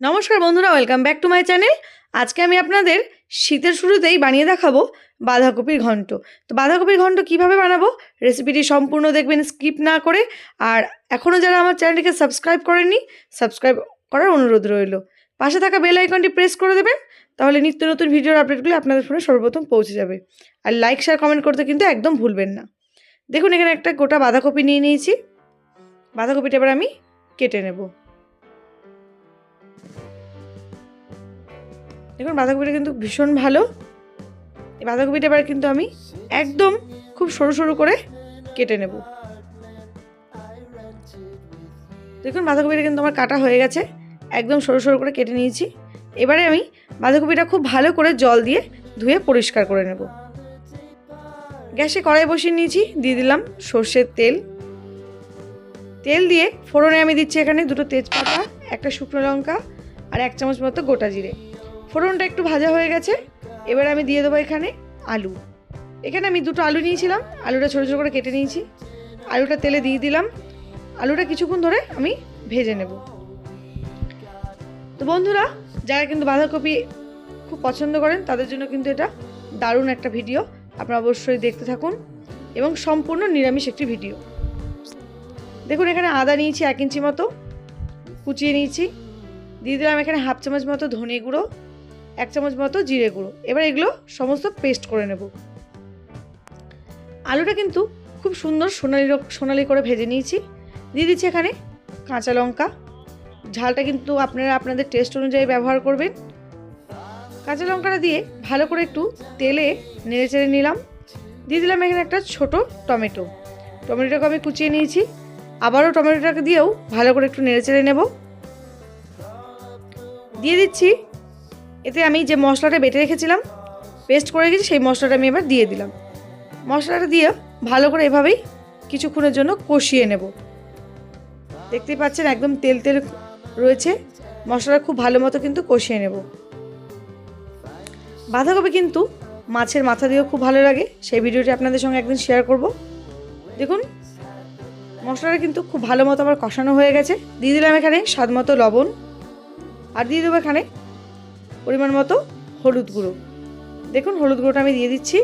নমস্কার বন্ধুরা welcome back to my channel আজকে আমি আপনাদের শীতের শুরুতেই বানিয়ে দেখাবো বাঁধাকপির ঘন্ট। তো বাঁধাকপির ঘন্ট কীভাবে বানাবো রেসিপিটি সম্পূর্ণ দেখবেন স্কিপ না করে। আর এখনও যারা আমার চ্যানেলটিকে সাবস্ক্রাইব করেননি সাবস্ক্রাইব করার অনুরোধ রইল। পাশে থাকা বেল আইকনটি প্রেস করে দেবেন, তাহলে নিত্য নতুন ভিডিওর আপডেটগুলো আপনাদের ফোনে সর্বপ্রথম পৌঁছে যাবে। আর লাইক শেয়ার কমেন্ট করতে কিন্তু একদম ভুলবেন না। দেখুন, এখানে একটা গোটা বাঁধাকপি নিয়ে নিয়েছি। বাঁধাকপিটা এবার আমি কেটে নেব। দেখুন বাঁধাকপিটা কিন্তু ভীষণ ভালো। এই বাঁধাকপিটা এবার কিন্তু আমি একদম খুব সরু সরু করে কেটে নেব। দেখুন, বাঁধাকপিটা কিন্তু আমার কাটা হয়ে গেছে। একদম সরু সরু করে কেটে নিয়েছি। এবারে আমি বাঁধাকপিটা খুব ভালো করে জল দিয়ে ধুয়ে পরিষ্কার করে নেব। গ্যাসে কড়াই বসিয়ে নিয়েছি, দিয়ে দিলাম সর্ষের তেল। তেল দিয়ে ফোড়নে আমি দিচ্ছি এখানে দুটো তেজপাতা, একটা শুকনো লঙ্কা আর এক চামচ মতো গোটা জিরে। ফোড়নটা একটু ভাজা হয়ে গেছে। এবার আমি দিয়ে দেবো এখানে আলু। এখানে আমি দুটো আলু নিয়েছিলাম। আলুটা ছোটো ছোটো করে কেটে নিয়েছি। আলুটা তেলে দিয়ে দিলাম। আলুটা কিছুক্ষণ ধরে আমি ভেজে নেব। তো বন্ধুরা, যারা কিন্তু বাঁধাকপি খুব পছন্দ করেন, তাদের জন্য কিন্তু এটা দারুণ একটা ভিডিও। আপনারা অবশ্যই দেখতে থাকুন এবং সম্পূর্ণ নিরামিষ একটি ভিডিও। দেখুন, এখানে আদা নিয়েছি এক ইঞ্চি মতো, কুচিয়ে নিয়েছি। দিয়ে দিলাম এখানে হাফ চামচ মতো ধনে গুঁড়ো। এক চামচ মতো জিরে গুঁড়ো। এবার এগুলো সমস্ত পেস্ট করে নেব। আলুটা কিন্তু খুব সুন্দর সোনালি সোনালি করে ভেজে নিয়েছি। দিয়ে দিচ্ছি এখানে কাঁচা লঙ্কা। ঝালটা কিন্তু আপনারা আপনাদের টেস্ট অনুযায়ী ব্যবহার করবেন। কাঁচা লঙ্কাটা দিয়ে ভালো করে একটু তেলে নেড়ে চেড়ে নিলাম। দিয়ে দিলাম এখানে একটা ছোট টমেটো। টমেটোটাকে আমি কুচিয়ে নিয়েছি। আবারও টমেটোটাকে দিয়েও ভালো করে একটু নেড়ে চেড়ে নেব। দিয়ে দিচ্ছি এতে আমি যে মশলাটা বেটে রেখেছিলাম পেস্ট করে রেখেছি, সেই মশলাটা আমি এবার দিয়ে দিলাম। মশলাটা দিয়ে ভালো করে এভাবেই কিছুক্ষণের জন্য কষিয়ে নেব। দেখতেই পাচ্ছেন একদম তেল তেল রয়েছে, মশলাটা খুব ভালো মতো কিন্তু কষিয়ে নেব। বাঁধাকপি কিন্তু মাছের মাথা দিয়েও খুব ভালো লাগে, সেই ভিডিওটি আপনাদের সঙ্গে একদিন শেয়ার করব। দেখুন, মশলাটা কিন্তু খুব ভালো মতো আবার কষানো হয়ে গেছে। দিয়ে দিলাম এখানে স্বাদ মতো লবণ, আর দিয়ে দেবো এখানে পরিমাণ মতো হলুদ গুঁড়ো। দেখুন, হলুদ গুঁড়োটা আমি দিয়ে দিচ্ছি।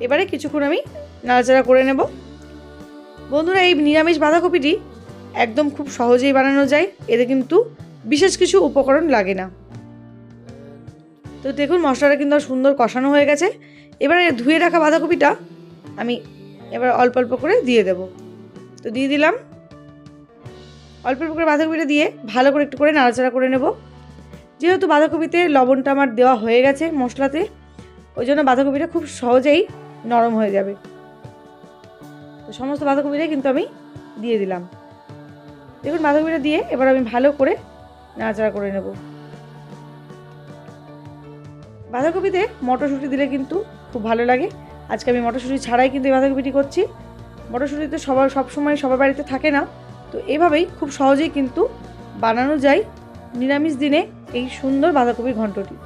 এবারে কিছুক্ষণ আমি নাড়াচাড়া করে নেব। বন্ধুরা, এই নিরামিষ বাঁধাকপিটি একদম খুব সহজেই বানানো যায়। এতে কিন্তু বিশেষ কিছু উপকরণ লাগে না। তো দেখুন, মশলাটা কিন্তু সুন্দর কষানো হয়ে গেছে। এবারে ধুয়ে রাখা বাঁধাকপিটা আমি এবার অল্প অল্প করে দিয়ে দেব। তো দিয়ে দিলাম। অল্প অল্প করে বাঁধাকপিটা দিয়ে ভালো করে একটু করে নাড়াচাড়া করে নেব। যেহেতু বাঁধাকপিতে লবণটা আমার দেওয়া হয়ে গেছে মশলাতে, ওই জন্য বাঁধাকপিটা খুব সহজেই নরম হয়ে যাবে। তো সমস্ত বাঁধাকপিটাই কিন্তু আমি দিয়ে দিলাম। দেখুন, বাঁধাকপিটা দিয়ে এবার আমি ভালো করে নাড়াচাড়া করে নেব। বাঁধাকপিতে মটরশুঁটি দিলে কিন্তু খুব ভালো লাগে। আজকে আমি মটরশুঁটি ছাড়াই কিন্তু এই বাঁধাকপিটি করছি। মটরশুঁটি তো সবার সবসময় সবার বাড়িতে থাকে না। তো এভাবেই খুব সহজেই কিন্তু বানানো যায়। নিরামিষ দিনে এই সুন্দর বাঁধাকপির ঘন্টটি।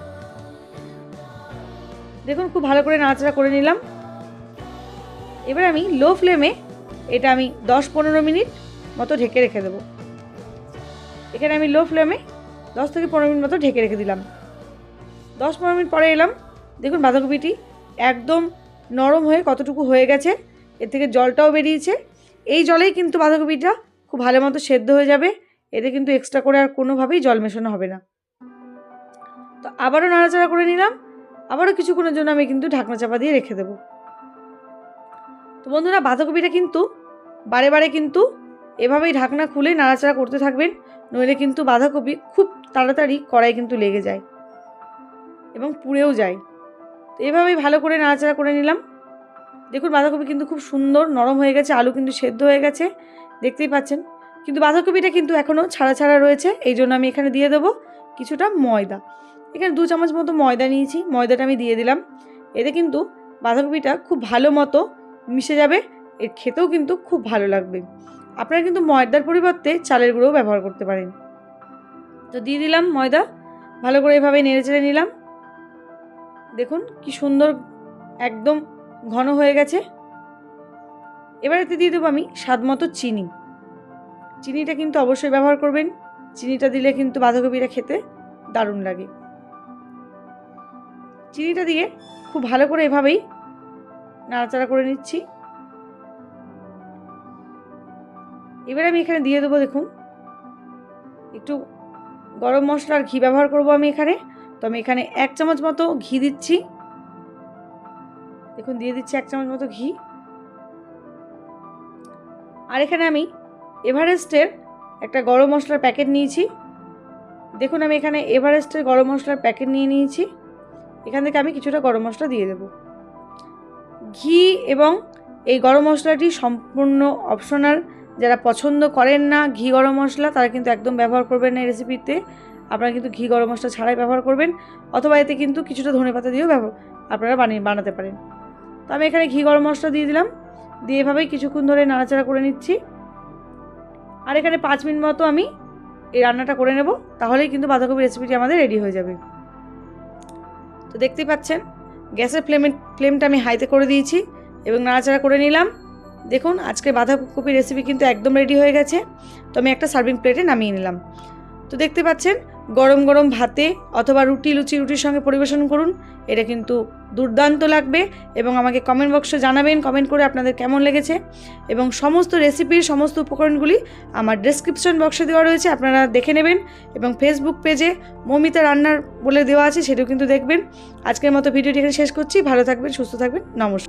দেখুন, খুব ভালো করে নাড়াচাড়া করে নিলাম। এবার আমি লো ফ্লেমে এটা আমি দশ পনেরো মিনিট মতো ঢেকে রেখে দেবো। এখানে আমি লো ফ্লেমে দশ থেকে পনেরো মিনিট মতো ঢেকে রেখে দিলাম। দশ পনেরো মিনিট পরে এলাম। দেখুন, বাঁধাকপিটি একদম নরম হয়ে কতটুকু হয়ে গেছে, এর থেকে জলটাও বেরিয়েছে। এই জলেই কিন্তু বাঁধাকপিটা খুব ভালো মতো সেদ্ধ হয়ে যাবে। এতে কিন্তু এক্সট্রা করে আর কোনোভাবেই জল মেশানো হবে না। তো আবারও নাড়াচাড়া করে নিলাম। আবারও কিছুক্ষণের জন্য আমি কিন্তু ঢাকনা চাপা দিয়ে রেখে দেবো। তো বন্ধুরা, বাঁধাকপিটা কিন্তু বারে বারে কিন্তু এভাবেই ঢাকনা খুলে নাড়াচাড়া করতে থাকবেন, নইলে কিন্তু বাঁধাকপি খুব তাড়াতাড়ি কড়াই কিন্তু লেগে যায় এবং পুড়েও যায়। তো এভাবেই ভালো করে নাড়াচাড়া করে নিলাম। দেখুন, বাঁধাকপি কিন্তু খুব সুন্দর নরম হয়ে গেছে, আলু কিন্তু সেদ্ধ হয়ে গেছে, দেখতেই পাচ্ছেন। কিন্তু বাঁধাকপিটা কিন্তু এখনও ছাড়া ছাড়া রয়েছে, এই জন্য আমি এখানে দিয়ে দেবো কিছুটা ময়দা। এখানে দু চামচ মতো ময়দা নিয়েছি, ময়দাটা আমি দিয়ে দিলাম। এতে কিন্তু বাঁধাকপিটা খুব ভালো মতো মিশে যাবে, এর খেতেও কিন্তু খুব ভালো লাগবে। আপনারা কিন্তু ময়দার পরিবর্তে চালের গুঁড়ো ব্যবহার করতে পারেন। তো দিয়ে দিলাম ময়দা, ভালো করে এভাবে নেড়ে চেড়ে নিলাম। দেখুন কি সুন্দর একদম ঘন হয়ে গেছে। এবার এতে দিয়ে দেবো আমি স্বাদ মতো চিনি। চিনিটা কিন্তু অবশ্যই ব্যবহার করবেন। চিনিটা দিলে কিন্তু বাঁধাকপিটা খেতে দারুণ লাগে। চিনিটা দিয়ে খুব ভালো করে এভাবেই নাড়াচাড়া করে নিচ্ছি। এবার আমি এখানে দিয়ে দেবো দেখুন। একটু গরম মশলা আর ঘি ব্যবহার করব আমি এখানে। তো আমি এখানে এক চামচ মতো ঘি দিচ্ছি। দেখুন, দিয়ে দিচ্ছি এক চামচ মতো ঘি। আর এখানে আমি এভারেস্টের একটা গরম মশলার প্যাকেট নিয়েছি। দেখুন, আমি এখানে এভারেস্টের গরম মশলার প্যাকেট নিয়ে নিয়েছি। এখান থেকে আমি কিছুটা গরম মশলা দিয়ে দেব। ঘি এবং এই গরম মশলাটি সম্পূর্ণ অপশনাল যারা পছন্দ করেন না ঘি গরম মশলা, তারা কিন্তু একদম ব্যবহার করবেন না এই রেসিপিতে আপনারা কিন্তু ঘি গরম মশলা ছাড়াই ব্যবহার করবেন, অথবা এতে কিন্তু কিছুটা ধনে পাতা দিয়েও ব্যবহার আপনারা বানিয়ে, বানাতে পারেন। তো আমি এখানে ঘি গরম মশলা দিয়ে দিলাম। দিয়ে এভাবেই কিছুক্ষণ ধরে নাড়াচাড়া করে নিচ্ছি। আর এখানে পাঁচ মিনিট মতো আমি এই রান্নাটা করে নেব, তাহলেই কিন্তু বাঁধাকপি রেসিপিটি আমাদের রেডি হয়ে যাবে। তো দেখতেই পাচ্ছেন, গ্যাসের ফ্লেমে, ফ্লেমটা আমি হাইতে করে দিয়েছি এবং নাড়াচাড়া করে নিলাম। দেখুন আজকে বাঁধাকপির রেসিপি কিন্তু একদম রেডি হয়ে গেছে। তো আমি একটা সার্ভিং প্লেটে নামিয়ে নিলাম। তো দেখতে পাচ্ছেন, গরম গরম ভাতে অথবা রুটি, লুচি, রুটির সঙ্গে পরিবেশন করুন। এটা কিন্তু দুর্দান্ত লাগবে এবং আমাকে কমেন্ট বক্সে জানাবেন কমেন্ট করে আপনাদের কেমন লেগেছে। এবং সমস্ত রেসিপির সমস্ত উপকরণগুলি আমার ডেসক্রিপশন বক্সে দেওয়া রয়েছে, আপনারা দেখে নেবেন। এবং ফেসবুক পেজে মমিতা রান্নার বলে দেওয়া আছে, সেটাও কিন্তু দেখবেন। আজকের মতো ভিডিওটি এখানে শেষ করছি। ভালো থাকবেন, সুস্থ থাকবেন, নমস্কার।